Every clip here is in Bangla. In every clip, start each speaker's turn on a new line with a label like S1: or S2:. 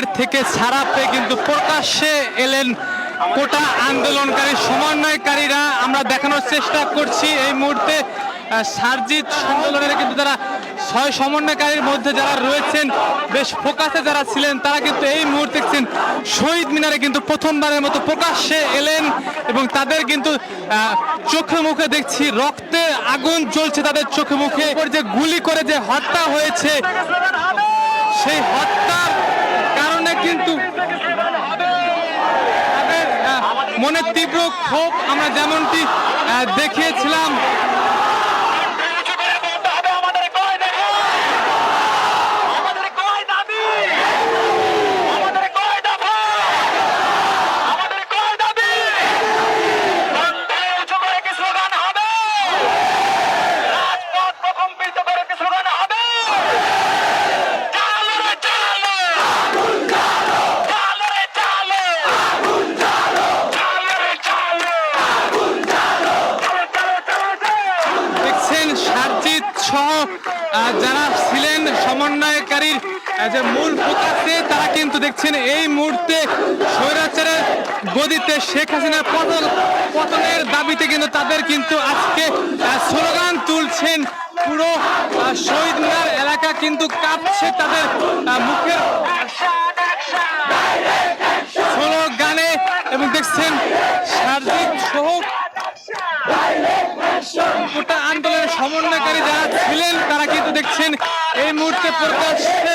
S1: জেল থেকে ছাড়া পেয়ে কিন্তু প্রকাশ্যে এলেন কোটা আন্দোলনকারী সমন্বয়কারীরা। আমরা দেখানোর চেষ্টা করছি এই মুহূর্তে আহ, সার্জিত সম্মেলনের কিন্তু তারা ছয় সমন্বয়কারীর মধ্যে যারা রয়েছেন বেশ ফোকাসে যারা ছিলেন তারা কিন্তু এই মুহূর্তে দেখছেন শহীদ মিনারে কিন্তু প্রথমবারের মতো প্রকাশ্যে এলেন এবং তাদের কিন্তু চোখে মুখে দেখছি রক্তে আগুন জ্বলছে তাদের চোখে মুখে। যে গুলি করে যে হত্যা হয়েছে সেই হত্যার কারণে কিন্তু তাদের আহ, তীব্র ক্ষোভ আমরা যেমনটি দেখিয়েছিলাম
S2: আমাদের কয় দেখো আমাদের কয় দাবি আমাদের কয় দফা আমাদের কয় দাবি বন্ধে উঁচু করে কি স্লোগান হবে রাজপথ প্রকম্পিত করে কি স্লোগান হবে চালো রে চালো চালো রে চালো চালো রে চালো চালো চালো চালো
S1: দেখছেন সারজিৎ সহ যারা ছিলেন সমন্বয়কারীর যে মূল ফোকাসে তারা কিন্তু দেখছেন এই মুহূর্তে স্বৈরাচারের গদিতে শেখ হাসিনার পতন, পতনের দাবিতে কিন্তু তাদের কিন্তু আজকে স্লোগান তুলছেন পুরো শহীদ মিনার এলাকা কিন্তু কাঁপছে তাদের মুখের স্লোগানে এবং দেখছেন সার্জিক সহ গোটা সমন্বয়কারী যারা ছিলেন তারা কিন্তু দেখছেন এই মুহূর্তে প্রকাশ্যে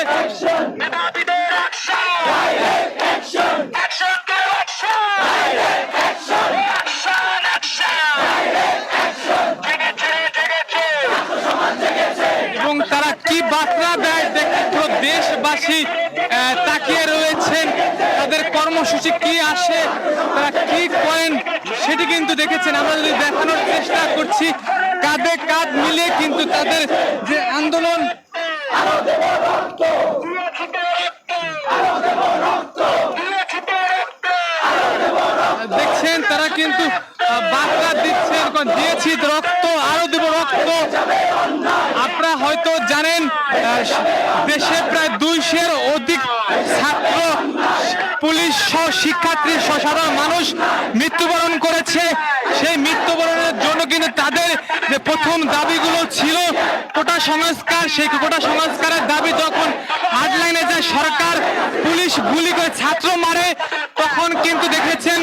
S2: জেগেছে
S1: এবং তারা কি বার্তা দেয় দেশবাসী তাকিয়ে রয়েছেন কর্মসূচি কি আসে, তারা কি করেন, সেটি কিন্তু দেখেছেন। আমরা যদি দেখানোর চেষ্টা করছি, কাঁধে কাঁধ মিলিয়ে কিন্তু তাদের যে আন্দোলন, দেখছেন তারা কিন্তু বার্তা দিচ্ছেন দিয়েছি, রক্ত, আরও দেব রক্ত। আপনারা হয়তো জানেন দেশে প্রায় দুইশের অধিক ছাত্র শিক্ষার্থী সাধারণ মানুষ মৃত্যুবরণ করেছে। সেই মৃত্যুবরণের জন্য কিন্তু তাদের যে প্রথম দাবিগুলো ছিল, কোটা সংস্কার, সেই কোটা সংস্কারের দাবি যখন হার্ডলাইনে যায়, সরকার পুলিশ গুলি করে ছাত্র মারে, তখন কিন্তু দেখেছেন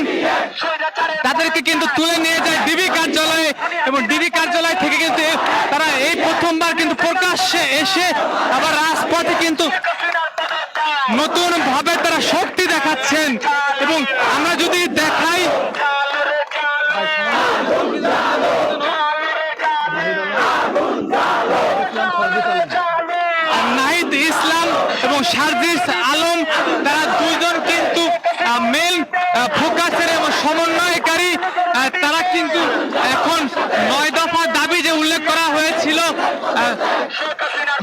S1: তাদেরকে কিন্তু তুলে নিয়ে যায় ডিবি কার্যালয়ে এবং ডিবি কার্যালয় থেকে কিন্তু তারা এই প্রথমবার কিন্তু প্রকাশ্যে এসে আবার রাজপথে কিন্তু নতুন ভাবে তারা শক্তি দেখাচ্ছেন এবং আমরা যদি দেখাই নাহিদ ইসলাম এবং সার্জিস আলম, তারা দুইজন কিন্তু মেল ফোকাসের এবং সমন্বয়কারী তারা কিন্তু এখন নয় দফা দাবি যে উল্লেখ করা হয়েছিল আহ,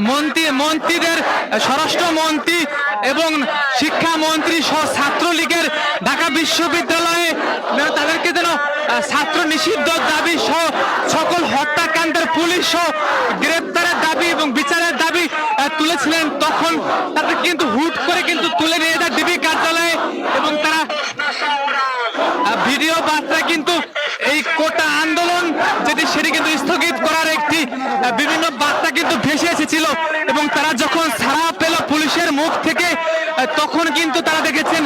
S1: মন্ত্রী, মন্ত্রীদের, স্বরাষ্ট্র মন্ত্রী এবং শিক্ষামন্ত্রী সহ ছাত্রলীগের ঢাকা বিশ্ববিদ্যালয়ে তাদেরকে যেন ছাত্র নিষিদ্ধ দাবি সহ সকল হত্যাকাণ্ডের পুলিশ সহ গ্রেপ্তারের দাবি এবং বিচারের দাবি তুলেছিলেন। তখন তাদের কিন্তু হুট করে কিন্তু তুলে নিয়ে যায় ডিবি কার্যালয়ে এবং তারা ভিডিও বার্তা কিন্তু এই কোটা আন্দোলন যেটি সেটি কিন্তু স্থগিত করার একটি বিভিন্ন কিন্তু ভেসে এসেছিল এবং তারা যখন ছাড়া পেল পুলিশের মুখ থেকে তখন কিন্তু তারা দেখেছেন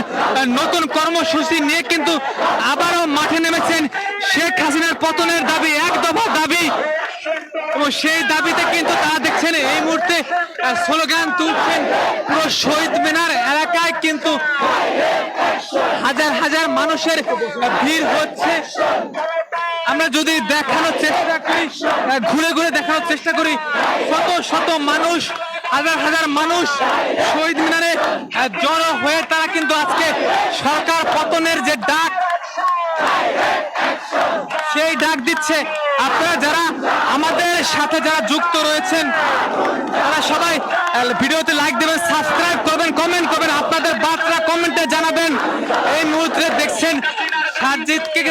S1: নতুন কর্মসূচি নিয়ে কিন্তু আবারও মাঠে নেমেছেন। শেখ হাসিনার পতনের দাবি, এক দফা দাবি। এবং সেই দাবিতে কিন্তু তারা দেখছেন, এই মুহূর্তে স্লোগান তুলছেন পুরো শহীদ মিনার এলাকায় কিন্তু হাজার হাজার মানুষের ভিড় হচ্ছে। আমরা যদি দেখানোর চেষ্টা করি ঘুরে ঘুরে দেখানোর চেষ্টা করি, শত শত মানুষ, হাজার হাজার মানুষ শহীদ মিনারে জড়ো হয়ে তারা কিন্তু আজকে সরকার পতনের যে ডাক, সেই ডাক দিচ্ছে। আপনারা যারা আমাদের সাথে যারা যুক্ত রয়েছেন, তারা সবাই ভিডিওতে লাইক দেবেন সাবস্ক্রাইব করবেন কমেন্ট করবেন, আপনাদের বার্তা কমেন্টে জানাবেন। এই মুহূর্তে দেখছেন সাজিদকে